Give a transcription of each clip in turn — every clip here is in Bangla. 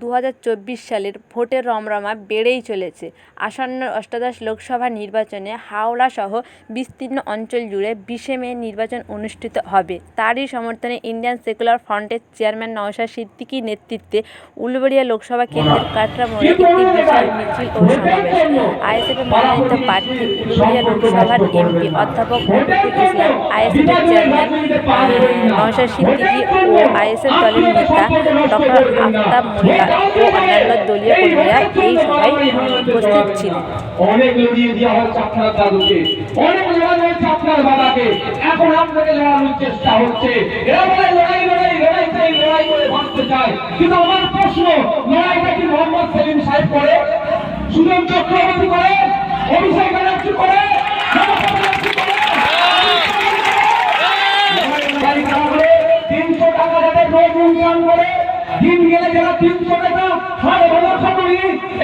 দু হাজার চব্বিশ সালের ভোটের রমরমা বেড়েই চলেছে। আসন্ন অষ্টাদশ লোকসভা নির্বাচনে হাওড়া সহ বিস্তীর্ণ অঞ্চল জুড়ে বিশে মে নির্বাচন অনুষ্ঠিত হবে। তারই সমর্থনে ইন্ডিয়ান সেকুলার ফ্রন্টের চেয়ারম্যান নওশাদ সিদ্দিকীর নেতৃত্বে উলুবেড়িয়া লোকসভা কেন্দ্রের কাটরা মোড়ে একটি বিশাল মিছিল ও সমাবেশ। আইএসএফের মনোনীত প্রার্থী উলুবেড়িয়া লোকসভার এমপি অধ্যাপক ইসলাম, আইএসএফের চেয়ারম্যান নওশাদ সিদ্দিকি ও আইএসএফ দলের নেতা ডক্টর আফতাব মোল্লা ও অন্যান্য দলীয় কর্মীরা এই সভায় উপস্থিত ছিলেন। অনেক লড়িয়ে দাদুকে। অনেক লড়াই বাবাকে। এখন লড়ানোর চেষ্টা হচ্ছে। লড়াই লড়াই লড়াই লড়াই করে ভাবতে চায়। কিন্তু আমার প্রশ্ন, লড়াইটা কি মোহাম্মদ সেলিম সাহেব করে? চক্রবর্তী করে? অভিষেক ব্যানার্জি করে? তিনশো টাকা ইনকাম করে দিন গেলে যারা তিনশো টাকা সাড়ে বারোশো কোটি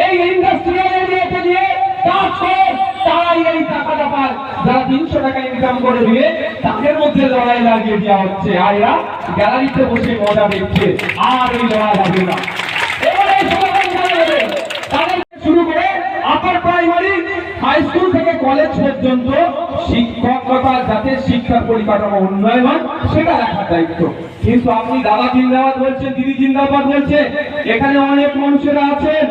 এই ইন্ডাস্ট্রিয়াল এরিয়াতে দিয়ে কাজ করে, তারাই এই টাকাটা পায় যারা তিনশো টাকা ইনকাম করে দিয়ে তাদের মধ্যে লড়াই লাগিয়ে দেওয়া হচ্ছে। আর গ্যালারিতে বসে মজা দেখছে। আর এই লড়াই হবে না। পর্যন্ত শিক্ষকতা যাতে শিক্ষার পরিকাঠামো উন্নয়ন হয় সেটা দেখার দায়িত্ব। কিন্তু আপনি দাদা জিন্দাবাদ বলছেন, দিদি জিন্দাবাদ বলছে, এখানে অনেক মানুষেরা আছেন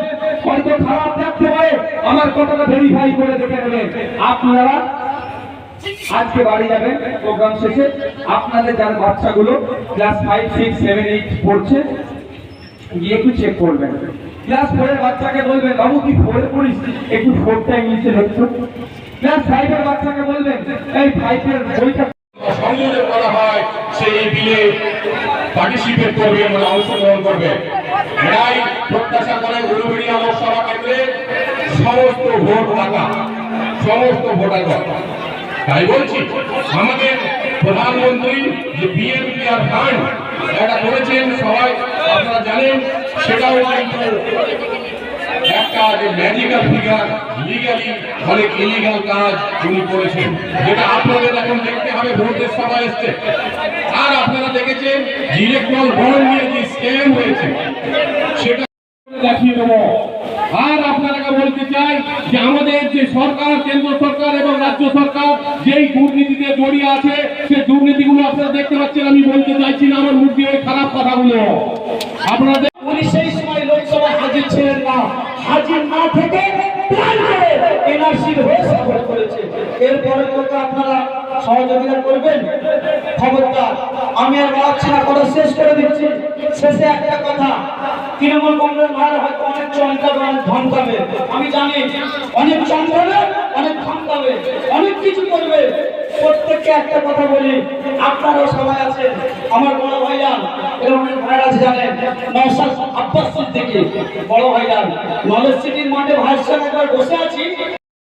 হয়তো খারাপ থাকতে পারে, আমার কথাটা ভেরিফাই করে দেখে নেবেন। আপনারা আজকে বাড়ি যাবেন প্রোগ্রাম শেষে। আপনাদের যার বাচ্চাগুলো class five six seven eight পড়ছে, গিয়ে একটু চেক করবেন। ক্লাস ফোরের বাচ্চাকে বলবেন, বাবু, কি ফোরে পড়িস? একটু ফোরটা ইংলিশে লিখছো ফাইভের বাচ্চাকে বলবেন, এই ফাইভের বইটা এবং অংশগ্রহণ করবে এরাই প্রত্যাশা করে সমস্ত ভোট টাকা সমস্ত ভোটার তাই বলছি, আমাদের প্রধানমন্ত্রী যে বিএনপি আর ফান্ড এটা করেছেন সবাই আপনারা জানেন, সেটাও কিন্তু একটা যে ম্যাজিক্যাল ফিগার লিগালি অনেক ইলিগাল কাজ উনি করেছেন। যেটা আপনাদের এখন দেখতে হবে ভোটের এসছে। আর আপনারা দেখেছেন ইলেকট্রন নিয়ে যে স্ক্যাম হয়েছে, সেটা দেখিয়ে দেবো। আর আপনারা বলতে চাই যে আমাদের যে সরকার, কেন্দ্র সরকার এবং রাজ্য সরকার যেই দুর্নীতিতে জড়িয়ে আছে সেই দুর্নীতিগুলো আপনারা দেখতে পাচ্ছেন, আমি বলতে চাইছি না, আমার মুখ দিয়ে খারাপ কথাগুলো। আপনাদের সহযোগিতা করবেন। খবরদার, আমি আর বাড়াচ্ছি না, কথা শেষ করে দিচ্ছি। শেষে একটা কথা, তৃণমূল কংগ্রেস ভাইরা হয়তো অনেক চমকাবে, অনেক ধমকাবে। আমি জানি, অনেক চমকাবে, অনেক ধমকাবে, অনেক কিছু করবে। প্রত্যেককে একটা কথা বলি, আপনারাও সবাই আছেন, আমার বড় ভাইজান এরকম ভাইরা আছে জানেন, নওশাদ আব্বাস সিদ্দিকী, বড় ভাইজান নলেজ সিটির মাঠে ভাইয়ের সঙ্গে একবার বসে আছি।